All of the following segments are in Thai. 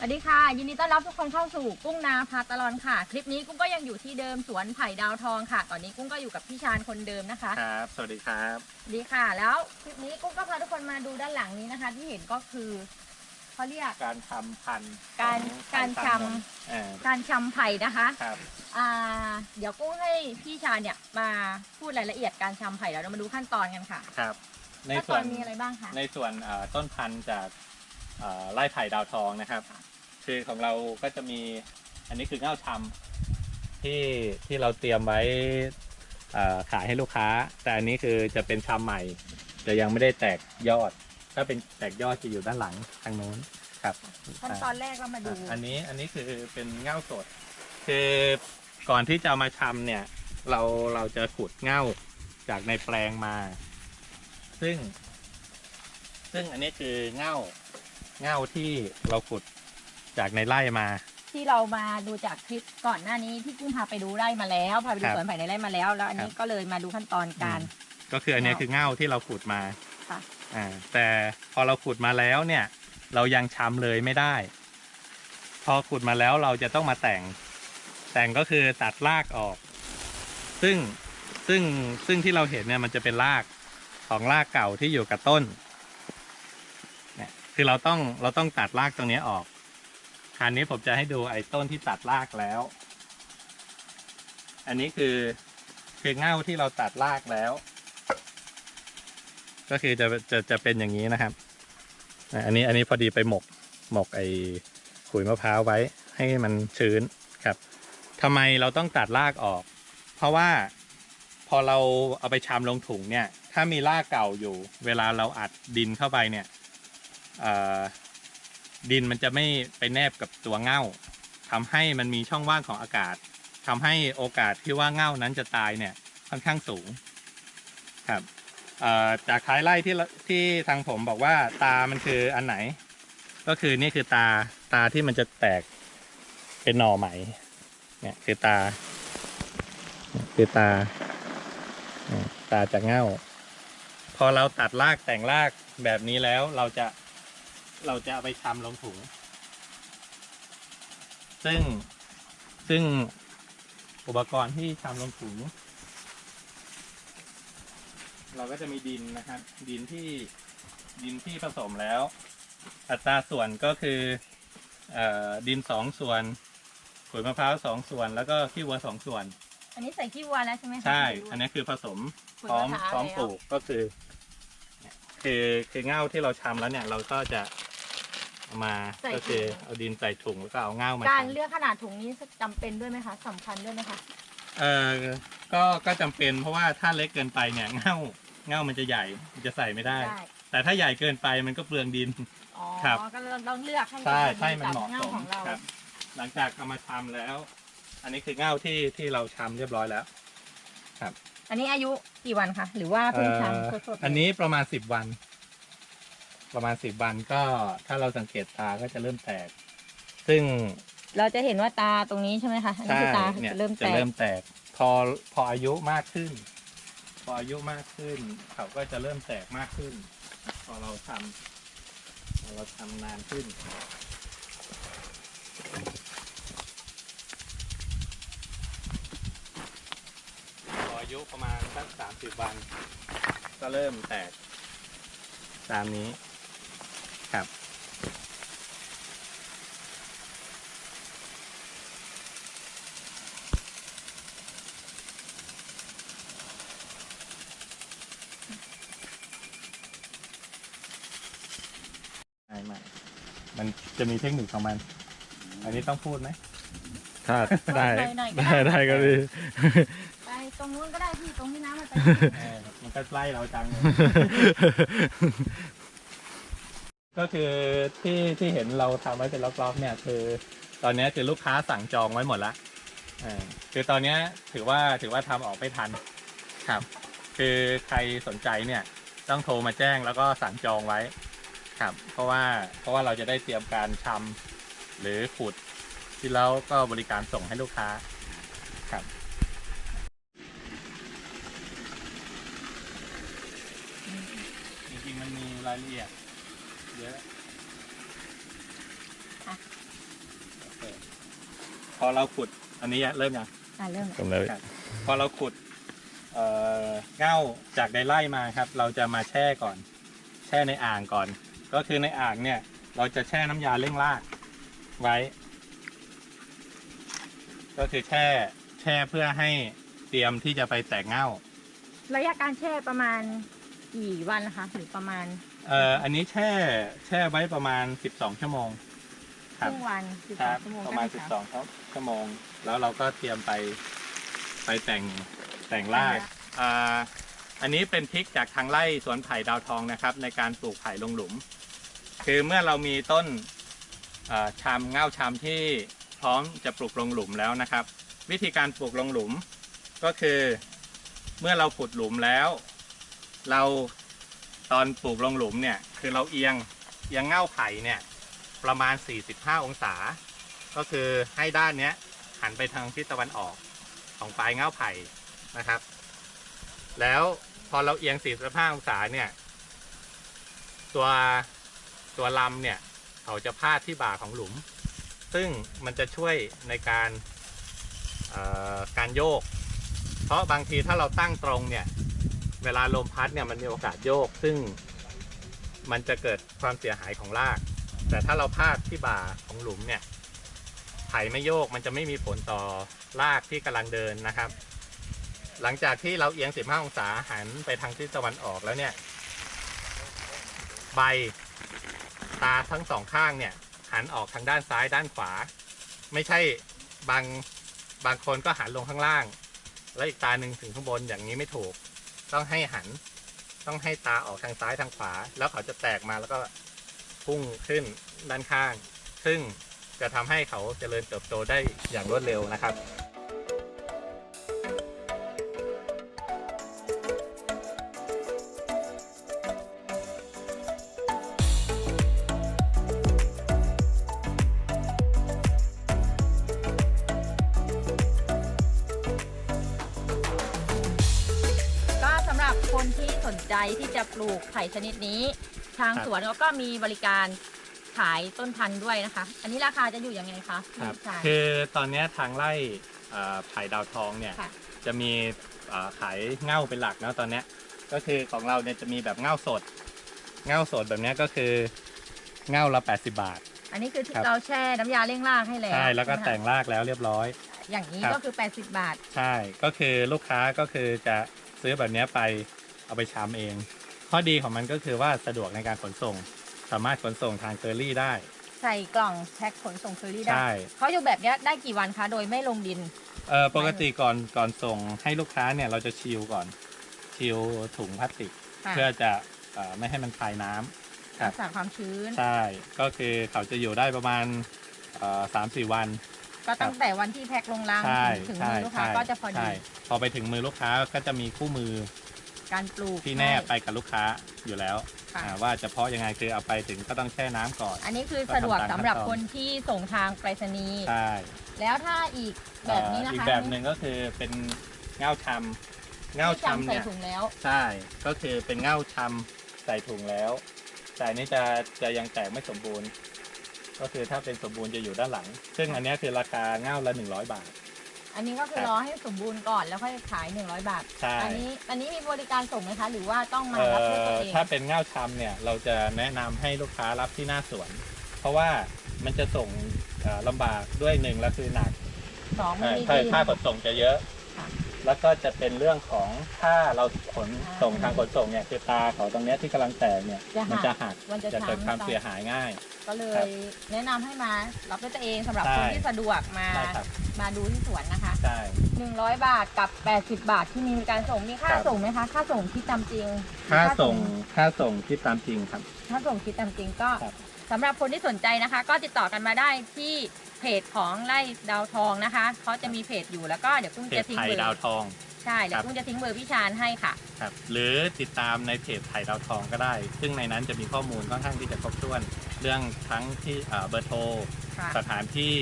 วัสดีค่ะ ยินดีต้อนรับทุกคนเข้าสู่กุ้งนาพาตลอนค่ะ คลิปนี้กุ้งก็ยังอยู่ที่เดิมสวนไผ่ดาวทองค่ะ ตอนนี้กุ้งก็อยู่กับพี่ชาญคนเดิมนะคะครับ สวัสดีครับสวัสดีค่ะ แล้วคลิปนี้กุ้งก็พาทุกคนมาดูด้านหลังนี้นะคะ ที่เห็นก็คือเขาเรียกการทำพันธุ์การของการพันธุ์ชำตมนอ่าการชำไผ่นะคะครับอ่าเดี๋ยวกุ้งให้พี่ชาญเนี่ยมาพูดรายละเอียดการชำไผ่แล้วเรามาดูขั้นตอนกันค่ะครับ ในขั้นส่ตวอนนมีอะไรบ้างคะ ในส่วนเอ่อต้นพันธุ์จากเอ่อไร่ไผ่ดาวทองนะครับ ค่ะ คือของเราก็จะมี อันนี้คือเง่าชำที่ที่เราเตรียมไว้เอ่อขายให้ลูกค้า แต่อันนี้คือจะเป็นชำใหม่ จะยังไม่ได้แตกยอด ถ้าเป็นแตกยอดจะอยู่ด้านหลังทางโน้นครับขั้นตอนแรกเรามาดู อะอันนี้อันนี้คือเป็นเง่าสด คือก่อนที่จะเอามาชำเนี่ย เราเราจะขุดเง่าจากในแปลงมา ซึ่ง ซึ่งอันนี้คือเง่าเง่าที่เราขุด จากในไร่มา ที่เรามาดูจากคลิปก่อนหน้านี้ที่กุ้งพาไปดูไร่มาแล้วพาไปดูครับสวนไผ่ในไร่มาแล้ว แล้วอันนี้ครับก็เลยมาดูขั้นตอนการ ก็คืออันนี้เง่าคือเง่าที่เราขุดมาค่ะอ่าแต่พอเราขุดมาแล้วเนี่ย เรายังชำเลยไม่ได้ พอขุดมาแล้วเราจะต้องมาแต่ง แต่งก็คือตัดรากออก ซึ่งซึ่งซึ่งที่เราเห็นเนี่ยมันจะเป็นรากของรากเก่าที่อยู่กับต้นเนี่ยคือเราต้องเราต้องตัดรากตรงนี้ออก คราวนี้ผมจะให้ดูไอ้ต้นที่ตัดรากแล้ว อันนี้คือคือเง่าที่เราตัดรากแล้ว ก็คือจะจะจะเป็นอย่างนี้นะครับ อันนี้อันนี้พอดีไปหมกหมกไอ้ขุยมะพร้าวไว้ให้มันชื้นครับทำไมเราต้องตัดรากออก เพราะว่าพอเราเอาไปชามลงถุงเนี่ย ถ้ามีรากเก่าอยู่ เวลาเราอัดดินเข้าไปเนี่ย ดินมันจะไม่ไปแนบกับตัวเง่าทำให้มันมีช่องว่างของอากาศทำให้โอกาสที่ว่าเง่านั้นจะตายเนี่ยค่อนข้างสูงครับจากท้ายไล่ที่ที่ทางผมบอกว่าตามันคืออันไหน ก็คือนี่คือตาตาที่มันจะแตกเป็นหน่อไหมเนี่ยคือตา คือตา ตาจากเง่า พอเราตัดรากแต่งรากแบบนี้แล้วเราจะ เราจะเอาไปชำลงถุง ซึ่งซึ่งอุปกรณ์ที่ชำลงถุง เราก็จะมีดินนะครับ ดินที่ดินที่ผสมแล้ว อัตราส่วนก็คือเอ่อดินสองส่วนขุยมะพร้าวสองส่วน แล้วก็ขี้วัวสองส่วน อันนี้ใส่ขี้วัวแล้วใช่ไหมคะใช่ที่ดูอันนี้คือผสมขุยพร้อมมะพร้าวพร้อมแล้วปลูกก็คือเนี่ยคือคือเง่าที่เราชำแล้วเนี่ย เราก็จะ เอามาก็คือเอาดินใส่ถุงแล้วก็เอาเง่ามาการชำเลือกขนาดถุงนี้จำเป็นด้วยไหมคะสำคัญด้วยไหมคะ เออก็ก็จำเป็นเพราะว่าถ้าเล็กเกินไปเนี่ยเง่าเง่ามันจะใหญ่มันจะใส่ไม่ได้ ได้ แต่ถ้าใหญ่เกินไปมันก็เปลืองดิน อ๋อ ครับ ก็เราต้องเลือกให้ใช่พอดีใช่มันกับเหมาะเง่าสมของเราครับ หลังจากเอามาทำแล้ว อันนี้คือเง่าที่ที่เราชำเรียบร้อยแล้วอันนี้อายุกี่วันคะ หรือว่าเพิ่งเอ่อทำสดๆอันนี้ประมาณสิบวัน ประมาณสิบวันก็ถ้าเราสังเกตตาก็จะเริ่มแตก ซึ่งเราจะเห็นว่าตาตรงนี้ใช่ไหมคะอันนี้ใช่คือตาเนี่ยจะเริ่มแตจะกเริ่มแตก พอพออายุมากขึ้น พออายุมากขึ้น เขาก็จะเริ่มแตกมากขึ้น พอเราทำพอเราทำนานขึ้น พออายุประมาณสักสามสิบวัน ก็เริ่มแตก ตามนี้ ครับ ไม่ไม่มันจะมีเทคนิคของมัน อันนี้ต้องพูดไหม ถ้าได้ หน่อยๆก็ได้ ได้ได้ก็ดี ไปตรงนู้นก็ได้พี่ตรงที่น้ำมันไป เออมันก็ไล่เราจังเลย ก็คือที่ที่เห็นเราทำไว้เป็นล็อกๆเนี่ยคือ ตอนนี้คือลูกค้าสั่งจองไว้หมดละเออคือตอนนี้ถือว่าถือว่าทำออกไม่ทันครับ คือใครสนใจเนี่ยต้องโทรมาแจ้งแล้วก็สั่งจองไว้ครับ เพราะว่าเพราะว่าเราจะได้เตรียมการชำหรือขุดที่แล้วก็บริการส่งให้ลูกค้าครับจริงๆมันมีรายละเอียด เยอะพอเราขุดอันนี้เริ่มยังอะเริ่ม ผมเลยครับพอเราขุดเอ่อเง่าจากในไร่มาครับ เราจะมาแช่ก่อน แช่ในอ่างก่อน ก็คือในอ่างเนี่ย เราจะแช่น้ำยาเร่งรากไว้ ก็คือแช่แช่เพื่อให้เตรียมที่จะไปแตกเง่า ระยะการแช่ประมาณกี่วันนะคะหรือประมาณ เอ่ออันนี้แช่แช่ไว้ประมาณ 12 ชั่วโมงครึ่งวันสิบคสอรังบชั่วโมงประมาณใช่ไหคะ12ชั่วโมง แล้วเราก็เตรียมไปไปแต่งแต่งรากอ่าอันนี้เป็นทริกจากทางไร่สวนไผ่ดาวทองนะครับ ในการปลูกไผ่ลงหลุม คือเมื่อเรามีต้นอ่าชามเง่าชามที่พร้อมจะปลูกลงหลุมแล้วนะครับ วิธีการปลูกลงหลุมก็คือ เมื่อเราขุดหลุมแล้ว เรา ตอนปลูกลงหลุมเนี่ยคือเราเอียงเอียงเง่าไผ่เนี่ยประมาณ 45 องศา ก็คือให้ด้านเนี้ยหันไปทางทิศตะวันออกของปลายเง่าไผ่นะครับ แล้วพอเราเอียง 45 องศาเนี่ย ตัวตัวลำเนี่ยเขาจะพาดที่บ่าของหลุม ซึ่งมันจะช่วยในการการโยก เพราะบางทีถ้าเราตั้งตรงเนี่ย เวลาลมพัดเนี่ยมันมีโอกาสโยก ซึ่งมันจะเกิดความเสียหายของราก แต่ถ้าเราพาดที่บ่าของหลุมเนี่ยไผ่ไม่โยกมันจะไม่มีผลต่อรากที่กำลังเดินนะครับ หลังจากที่เราเอียง 15 องศาหันไปทางทิศตะวันออกแล้วเนี่ย ใบตาทั้งสองข้างเนี่ยหันออกทางด้านซ้ายด้านขวา ไม่ใช่บางบางคนก็หันลงข้างล่าง แล้วอีกตาหนึ่งถึงข้างบนอย่างนี้ไม่ถูก ต้องให้หัน ต้องให้ตาออกทางซ้ายทางขวา แล้วเขาจะแตกมาแล้วก็พุ่งขึ้นด้านข้าง ซึ่งจะทำให้เขาเจริญเติบโตได้อย่างรวดเร็วนะครับ ใจที่จะปลูกไผ่ชนิดนี้ ทางครับสวนเขาก็มีบริการขายต้นพันธุ์ด้วยนะคะ อันนี้ราคาจะอยู่ยังไงคะครับพี่ชายคือตอนเนี้ยทางไร่เอ่อไผ่ดาวทองเนี่ย ค่ะ จะมีเอ่อขายเง่าเป็นหลักนะตอนเนี้ยก็คือของเราเนี่ยจะมีแบบเง่าสด เง่าสดแบบเนี้ยก็คือเง่าละ 80 บาท อันนี้คือที่ครับ เราแช่น้ำยาเร่งรากให้แล้วใช่แล้วก็ใช่ไหมคะแต่งรากแล้วเรียบร้อย อย่างนี้ครับ ก็คือ 80 บาท ใช่ก็คือลูกค้าก็คือจะซื้อแบบเนี้ยไป เอาไปชามเอง ข้อดีของมันก็คือว่าสะดวกในการขนส่ง สามารถขนส่งทางเคอรี่ได้ ใส่กล่องแพ็คขนส่งเคอรี่ได้ใช่ เขาอยู่แบบเนี้ยได้กี่วันคะ โดยไม่ลงดิน เออปกติก่อนก่อนส่งให้ลูกค้าเนี่ยเราจะชิลก่อน ชิลถุงพลาสติก ค่ะเพื่อจะเอ่อไม่ให้มันคายน้ำ ครัรับกษาความชื้น ใช่ ก็คือเขาจะอยู่ได้ประมาณสามสี่วัน ก็ตั้งแต่วันที่แพ็คลงรังใช่ถึงใช่มือลูกค้าใช่ก็จะพอดี ใช่พอไปถึงมือลูกค้าก็จะมีคู่มือ การปลูกที่แนบไปกับลูกค้าอยู่แล้วค่ะ อ่าว่าจะเพาะยังไงคือเอาไปถึงก็ต้องแช่น้ำก่อน อันนี้คือสะดวกก็ทำตามสำหรับขั้นตอนคนที่ส่งทางไปรษณีย์ใช่แล้วถ้าอีกแบบนี้นะคะเอ่ออีกแบบหนึ่งก็คือเป็นเง่าชำเง่าที่ชำจำใส่เนี่ย ถุงแล้ว ใช่ ก็คือเป็นเง่าชำใส่ถุงแล้ว แต่อันนี้จะจะยังแตกไม่สมบูรณ์ ก็คือถ้าเป็นสมบูรณ์จะอยู่ด้านหลัง ซึ่งอันเนี้ยคือราคาเง่าละหนึ่งร้อยบาท อันนี้ก็คือครับรอให้สมบูรณ์ก่อนแล้วค่อยขาย 100 บาท ใช่ อันี้อันนี้มีบริการส่งไหมคะ หรือว่าต้องมาเอ่รับด้วยตัวอเอง ถ้าเป็นเง่าชำเนี่ยเราจะแนะนำให้ลูกค้ารับที่หน้าสวน เพราะว่ามันจะส่งเอ่อลำบากด้วยหนึ่งแล้วคือหนักสองไม่มีค่าที่ค่าขนส่งจะเยอะ ค่ะแล้วก็จะเป็นเรื่องของถ้าเราขนอ่าส่งทางขนส่งเนี่ยคือตาเขาตรงเนี้ยที่กำลังแตกเนี่ยจะหัก มันจะหักมันจะจะเกิดความช้ำเสียหายง่าย ก็เลครัยบแนะนำให้มารับด้วยตัวเองสำหรับใช่คนที่สะดวกมาใช่ครับ มาดูที่สวนนะคะ ใช่ 100 บาทกับ 80 บาทที่มีบริการส่งมีค่าครับ ส่งไหมคะ ค่าส่งคิดตามจริงค่าส่งค่าส่งคิดตามจริงครับ ค่าส่งคิดตามจริงก็ครับ สำหรับคนที่สนใจนะคะ ก็ติดต่อกันมาได้ที่เพจของไร่ดาวทองนะคะเขาจะมีเพจอยู่แล้วก็เดี๋ยวกุ้งเพจะจทิ้งไผ่เบอดาวร์ทอง ใช่เดี๋ยครัวบกุ้งจะทิ้งเบอร์พี่ชานให้ค่ะ ครับหรือติดตามในเพจไผ่ดาวทองก็ได้ ซึ่งในนั้นจะมีข้อมูลค่อนข้างที่จะครบถ้วนเรื่องทั้งที่เอ่อเบอร์โทรค่ะสถานที่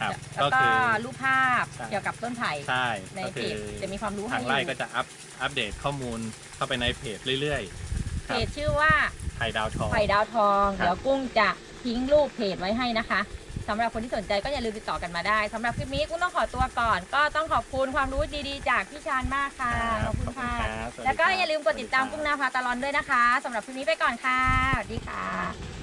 ครับแล้วก็ก็คือ รูปภาพใช่ เกี่ยวกับต้นไผ่ใช่ในก็เพคือจจะมีความรู้ให้ทางอไร่ยู่ก็จะอัปอัปเดตข้อมูลเข้าไปในเพจเรื่อยๆคเพรับจชื่อว่า ไผ่ดาวทอง ไผ่ดาวทอง ครับ เดี๋ยวกุ้งจะทิ้งรูปเพจไว้ให้นะคะ สำหรับคนที่สนใจก็อย่าลืมติดต่อกันมาได้สำหรับคลิปนี้กุ้งต้องขอตัวก่อน ก็ต้องขอบคุณความรู้ดีๆ จากพี่ชานมากค่ะขอบคุณค่ะรับสสดีแล้วก็อย่าลืมกดครับติดตามกุ้งนาพาตลอนด้วยนะคะสำหรับคลิปนี้ไปก่อนค่ะสวัสดีค่ะ